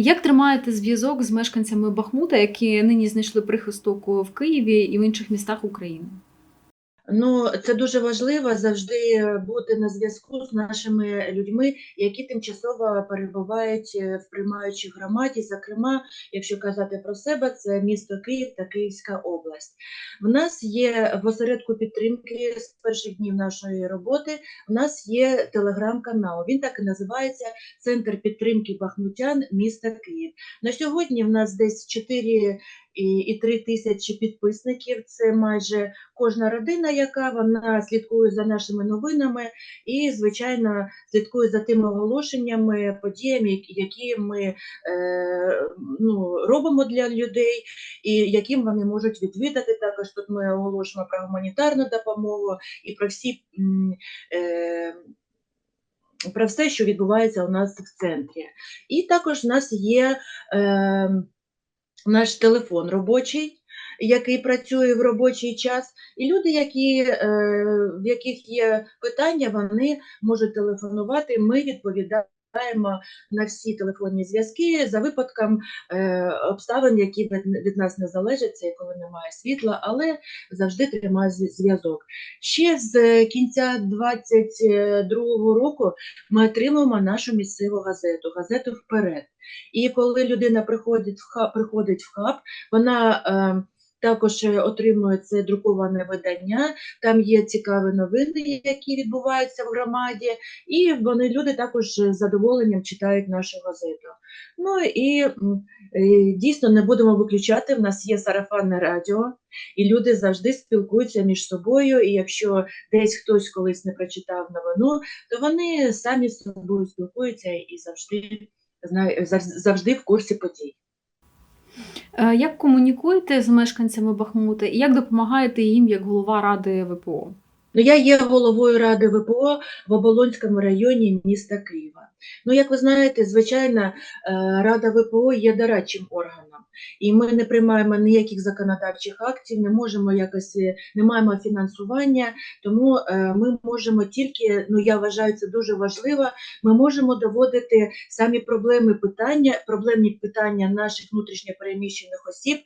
Як тримаєте зв'язок з мешканцями Бахмута, які нині знайшли прихисток в Києві і в інших містах України? Ну, це дуже важливо завжди бути на зв'язку з нашими людьми, які тимчасово перебувають е, в приймаючій громаді. Зокрема, якщо казати про себе, це місто Київ та Київська область. В нас є в осередку підтримки з перших днів нашої роботи. У нас є телеграм-канал. Він так і називається Центр підтримки бахмутян міста Київ. На сьогодні в нас десь 4 і, і 3 тисячі підписників. Це майже кожна родина, яка вона слідкує за нашими новинами і, звичайно, слідкує за тими оголошеннями, подіями, які- ми е, ну, робимо для людей, і яким вони можуть відвідати. Також тут ми оголошуємо про гуманітарну допомогу і про всі. Е, про все, що відбувається у нас в центрі. І також у нас є е, наш телефон робочий, який працює в робочий час. І люди, які, е, в яких є питання, вони можуть телефонувати. Ми відповідаємо на всі телефонні зв'язки за випадком е, обставин, які від, нас не залежать, це коли немає світла, але завжди тримає зв'язок. Ще з кінця 22-го року ми отримуємо нашу місцеву газету, газету вперед. І коли людина приходить в хаб, приходить в хаб, вона е, також е, отримує це друковане видання. Там є цікаві новини, які відбуваються в громаді, і вони люди також з задоволенням читають нашу газету. Ну і е, дійсно не будемо виключати. В нас є сарафанне радіо, і люди завжди спілкуються між собою. І якщо десь хтось колись не прочитав новину, то вони самі з собою спілкуються і завжди завжди в курсі подій. Е, Як комунікуєте з мешканцями Бахмута і як допомагаєте їм як голова ради ВПО? Ну, я є головою ради ВПО в Оболонському районі міста Києва. Ну, як ви знаєте, звичайно, е, Рада ВПО є дорадчим органом, і ми не приймаємо ніяких законодавчих актів, не можемо якось, е, не маємо фінансування, тому е, ми можемо тільки, ну я вважаю, це дуже важливо. Ми можемо доводити самі проблеми питання, проблемні питання наших внутрішньопереміщених осіб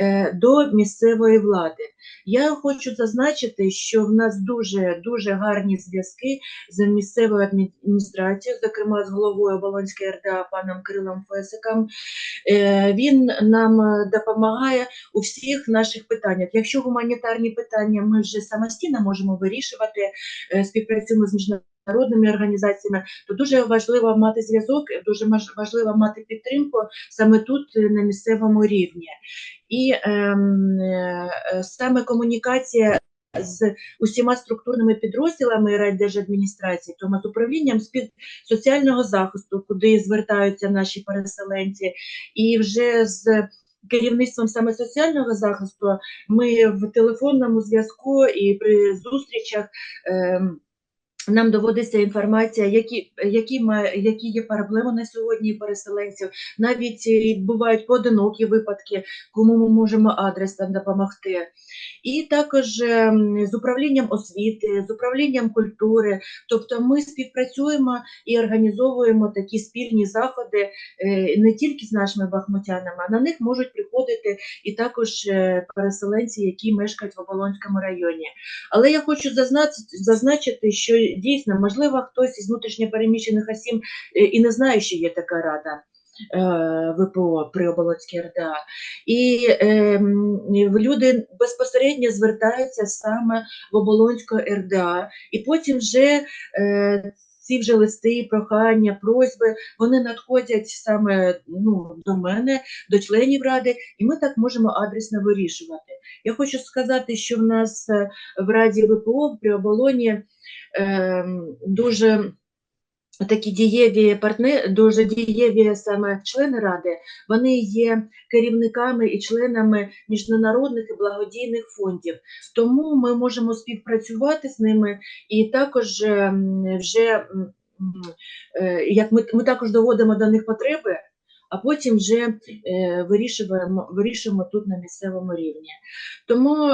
е, до місцевої влади. Я хочу зазначити, що в нас дуже дуже гарні зв'язки з місцевою адміністрацією, зокрема з головою Оболонської РДА паном Кирилом Фесиком. Е, Він нам е, допомагає у всіх наших питаннях. Якщо гуманітарні питання ми вже самостійно можемо вирішувати, е, співпрацюємо з міжнародними організаціями, то дуже важливо мати зв'язок, дуже важливо мати підтримку саме тут на місцевому рівні. І ем, е, саме комунікація з усіма структурними підрозділами райдержадміністрації, тому з управлінням спів... соціального захисту, куди звертаються наші переселенці, і вже з керівництвом саме соціального захисту ми в телефонному зв'язку і при зустрічах. ем, нам доводиться інформація, які, які, які є проблеми на сьогодні переселенців. Навіть е, бувають поодинокі випадки, кому ми можемо адресом допомогти. І також ем, з управлінням освіти, з управлінням культури. Тобто ми співпрацюємо і організовуємо такі спільні заходи е, не тільки з нашими бахмутянами, а на них можуть приходити і також е, переселенці, які мешкають в Оболонському районі. Але я хочу зазначити, що дійсно, можливо, хтось із внутрішньопереміщених осіб е, і не знає, що є така рада. е, ВПО при Оболонській РДА. І е, люди безпосередньо звертаються саме в Оболонську РДА, і потім вже е, ці вже листи, прохання, просьби, вони надходять саме ну, до мене, до членів ради, і ми так можемо адресно вирішувати. Я хочу сказати, що в нас е, в Раді ВПО при оболоні е, дуже такі дієві партнери, дуже дієві саме члени ради, вони є керівниками і членами міжнародних і благодійних фондів. Тому ми можемо співпрацювати з ними і також ем, вже е, як ми, ми також доводимо до них потреби. А потім вже е, вирішуємо, вирішуємо тут на місцевому рівні. Тому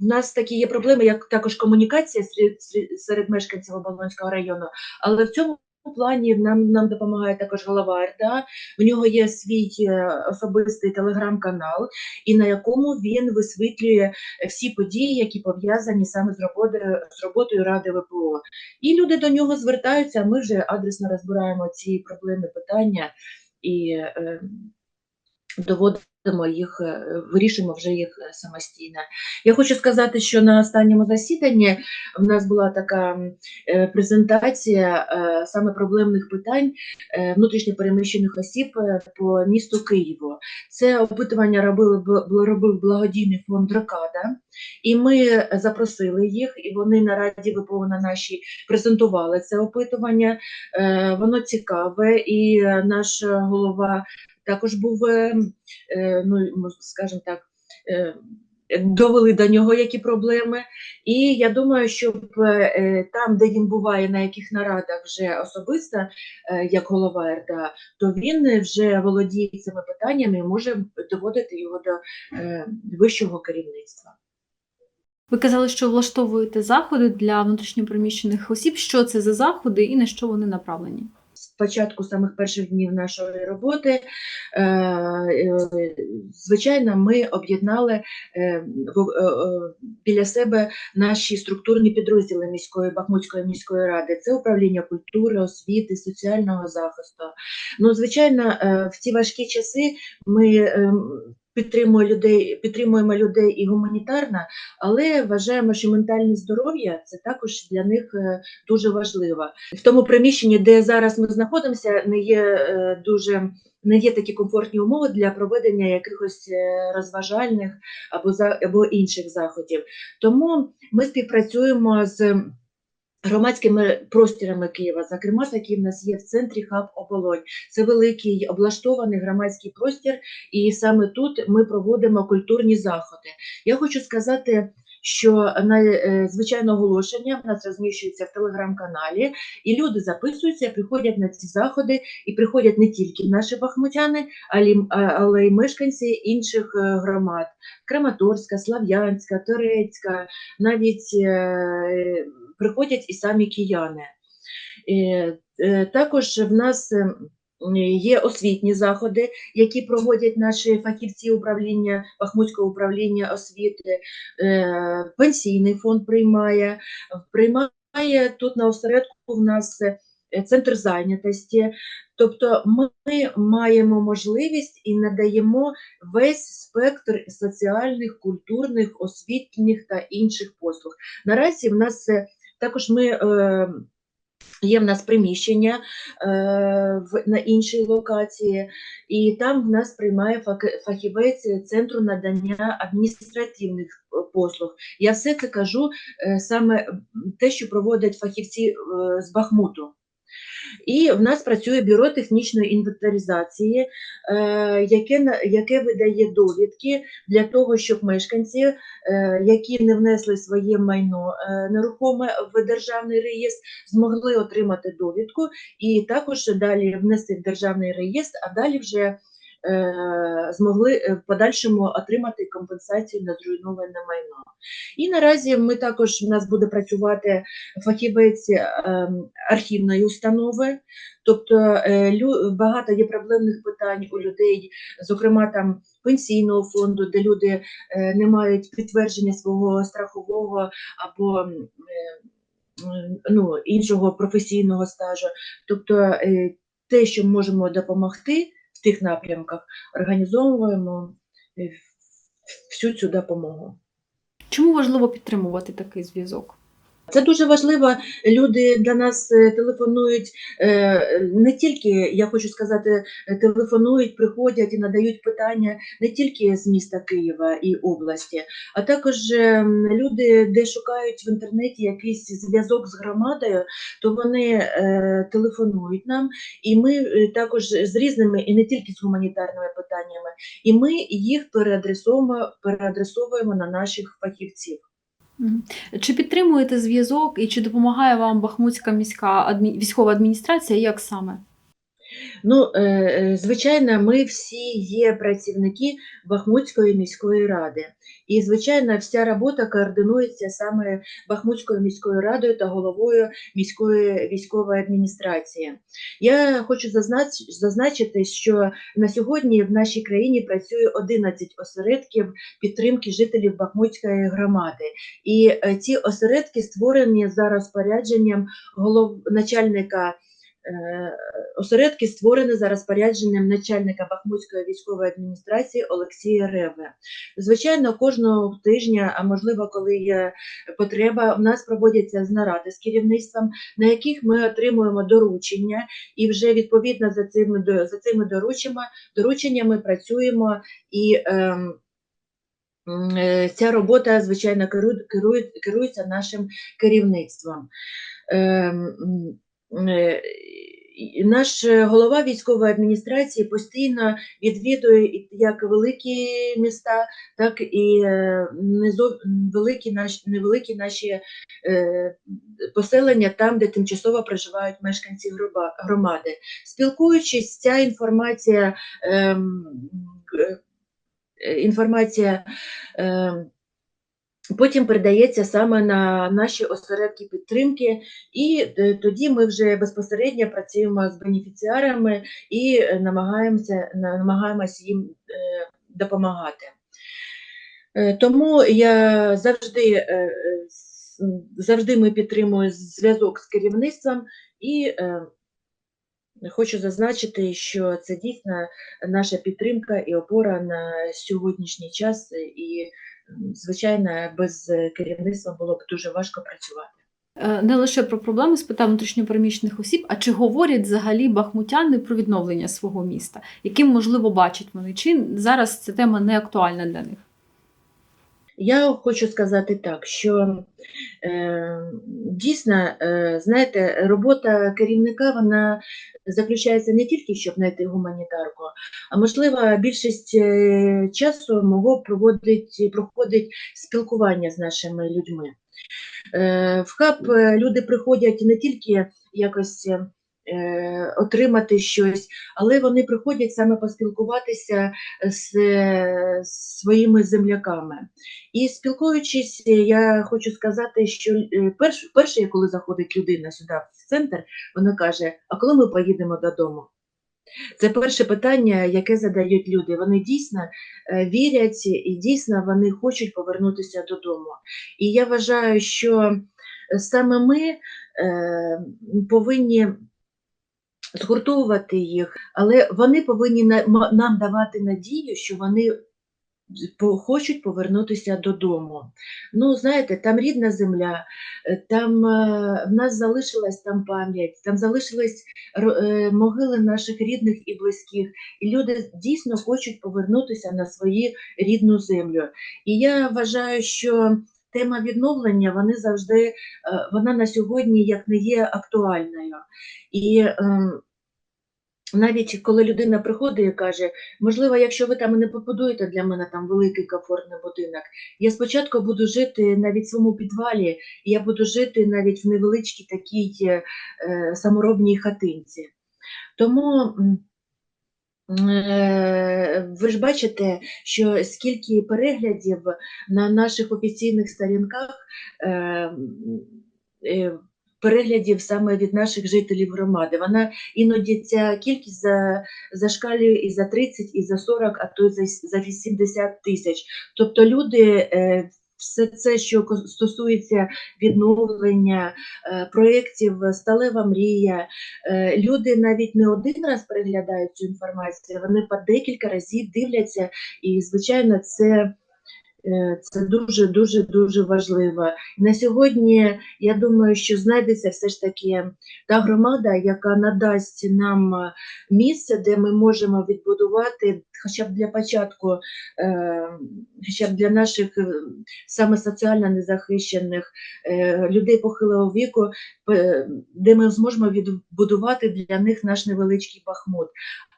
е, нас такі є проблеми, як також комунікація серед, серед мешканців Оболонського району, але в цьому плані нам, нам допомагає також голова РДА. В нього є свій е, особистий телеграм-канал, і на якому він висвітлює всі події, які пов'язані саме з роботою, з роботою Ради ВПО. І люди до нього звертаються, а ми вже адресно розбираємо ці проблеми, питання і е, доводимо їх, е, вирішуємо вже їх е, самостійно. Я хочу сказати, що на останньому засіданні в нас була така е, презентація саме проблемних питань внутрішньопереміщених осіб по місту Києву. Це опитування робили, робив благодійний фонд Рокада, і ми запросили їх, і вони на раді ВПО на нашій презентували це опитування. Воно цікаве, і наш голова також був, е, е, ну скажімо так. е, Довели до нього які проблеми, і я думаю, щоб е, там, де він буває на яких нарадах вже особисто, як голова РДА, то він вже володіє цими питаннями і може доводити його до вищого керівництва. Ви казали, що влаштовуєте заходи для внутрішньопереміщених осіб. Що це за заходи і на що вони направлені? З початку самих перших днів нашої роботи, е, е, звичайно, ми об'єднали е, біля себе наші структурні підрозділи міської Бахмутської міської ради. Це управління культури, освіти, соціального захисту. Ну, звичайно, в ці важкі часи ми підтримуємо людей, підтримуємо людей і гуманітарно, але вважаємо, що ментальне здоров'я це також для них е, дуже важливо. В тому приміщенні, де зараз ми знаходимося, не є е, дуже не є такі комфортні умови для проведення якихось е, розважальних або за або інших заходів. Тому ми співпрацюємо з громадськими простірами Києва. Зокрема, такий в нас є в центрі хаб оболонь. Це великий облаштований громадський простір, і саме тут ми проводимо культурні заходи. Я хочу сказати. Що е, звичайне оголошення в нас розміщується в телеграм-каналі, і люди записуються, приходять на ці заходи, і приходять не тільки наші бахмутяни, але, й- а- але й мешканці інших е, громад: Краматорська, Слав'янська, Торецька, навіть е, приходять і самі кияни. Е, е, Також в нас е, є освітні заходи, які проводять наші фахівці управління Бахмутського управління освіти. Пенсійний фонд приймає, приймає тут на осередку в нас центр зайнятості. Тобто ми маємо можливість і надаємо весь спектр соціальних, культурних, освітніх та інших послуг. Наразі в нас е, також ми. Е, Є в нас приміщення е, в, на іншій локації, і там в нас приймає фахівець центру надання адміністративних е, послуг. Я все це кажу е, саме те, що проводять фахівці е, з Бахмуту. І в нас працює бюро технічної інвентаризації, е, яке, яке видає довідки для того, щоб мешканці, е, які не внесли своє майно е, нерухоме в державний реєстр, змогли отримати довідку і також далі внести в державний реєстр, а далі вже змогли е, в подальшому отримати компенсацію на зруйноване майно. І наразі ми також у нас буде працювати фахівець ем, архівної установи, тобто е, багато є проблемних питань у людей, зокрема там пенсійного фонду, де люди е, не мають підтвердження свого страхового або е, ну, іншого професійного стажу. Тобто е, те, що можемо допомогти в тих напрямках, організовуємо е, всю цю допомогу. Чому важливо підтримувати такий зв'язок? Це дуже важливо. Люди до нас е, телефонують е, не тільки, я хочу сказати, е, телефонують, приходять і надають питання не тільки з міста Києва і області, а також люди, де шукають в інтернеті якийсь зв'язок з громадою, то вони телефонують нам, і ми також з різними, і не тільки з гуманітарними питаннями, і ми їх переадресовуємо, переадресовуємо на наших фахівців. Чи підтримуєте зв'язок і чи допомагає вам Бахмутська міська адмі... військова адміністрація? Як саме? Ну, е, е, звичайно, ми всі є працівники Бахмутської міської ради. І, звичайно, вся робота координується саме Бахмутською міською радою та головою міської військової адміністрації. Я хочу зазначити, що на сьогодні в нашій країні працює 11 осередків підтримки жителів Бахмутської громади. І е, ці осередки створені за розпорядженням голов начальника. Е, Осередки створені за розпорядженням начальника Бахмутської військової адміністрації Олексія Реве. Звичайно, кожного тижня, а можливо, коли є потреба, в нас проводяться наради з керівництвом, на яких ми отримуємо доручення, і вже відповідно за цими за цими дорученнями, дорученнями працюємо і. ем, е, Ця робота, звичайно, керу- керує- керується нашим керівництвом. Е, Наш е, голова військової адміністрації постійно відвідує як великі міста, так і е, великі наші, невеликі наші поселення там, де тимчасово проживають мешканці громади. Спілкуючись, ця інформація, ем, інформація ем, потім передається саме на наші осередки підтримки, і е, тоді ми вже безпосередньо працюємо з бенефіціарами і е, намагаємося, намагаємося їм е, допомагати. Тому я завжди, завжди ми підтримуємо зв'язок з керівництвом і хочу зазначити, що це дійсно наша підтримка і опора на сьогоднішній час, і, звичайно, без керівництва було б дуже важко працювати. Е, Не лише про проблеми з питань внутрішньопереміщених осіб, а чи говорять взагалі бахмутяни про відновлення свого міста, яким можливо бачать вони, чи зараз ця тема не актуальна для них? Я хочу сказати так, що е, дійсно, е, знаєте, робота керівника вона заключається не тільки, щоб знайти гуманітарку, а можливо, більшість е, часу мого проводить, проходить спілкування з нашими людьми. Е, в хаб е, люди приходять не тільки якось е, отримати щось, але вони приходять саме поспілкуватися з, з своїми земляками. І спілкуючись, я хочу сказати, що е, перш, перше, коли заходить людина сюди в центр, вона каже: А коли ми поїдемо додому? Це перше питання, яке задають люди. Вони дійсно е, вірять і дійсно вони хочуть повернутися додому. І я вважаю, що саме ми е, повинні згуртовувати їх, але вони повинні нам давати надію, що вони хочуть повернутися додому. Ну, знаєте, там рідна земля, е, там е, в нас залишилась там пам'ять, там залишились е, могили наших рідних і близьких, і люди дійсно хочуть повернутися на свою рідну землю. І я вважаю, що тема відновлення вони завжди, вона на сьогодні як не є актуальною. І ем, навіть коли людина приходить і каже, можливо, якщо ви там не побудуєте для мене там великий комфортний будинок, я спочатку буду жити навіть в своєму підвалі, я буду жити навіть в невеличкій такій е, е, саморобній хатинці. Тому е, ви ж бачите, що скільки переглядів на наших офіційних сторінках е, е, переглядів саме від наших жителів громади. Вона іноді ця кількість за, зашкалює і за 30, і за 40, а то й за, за 80 тисяч. Тобто люди. Е, все це, що стосується відновлення е, проєктів Сталева мрія, е, люди навіть не один раз переглядають цю інформацію, вони по декілька разів дивляться, і звичайно, це. Е, Це дуже дуже дуже важливо. На сьогодні я думаю, що знайдеться все ж таки та громада, яка надасть нам е, місце, де ми можемо відбудувати, хоча б для початку, е, хоча б для наших саме соціально незахищених людей похилого віку, де ми зможемо відбудувати для них наш невеличкий Бахмут.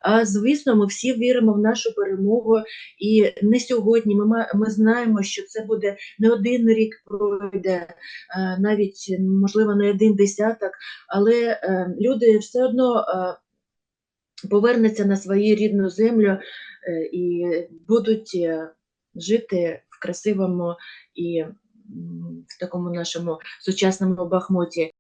А звісно, ми всі віримо в нашу перемогу, і не сьогодні. Ми, ми знаємо, що це буде не один рік пройде, навіть можливо не один десяток, але е, люди все одно. е, повернеться на свою рідну землю е, і будуть жити в красивому і в такому нашому сучасному Бахмуті.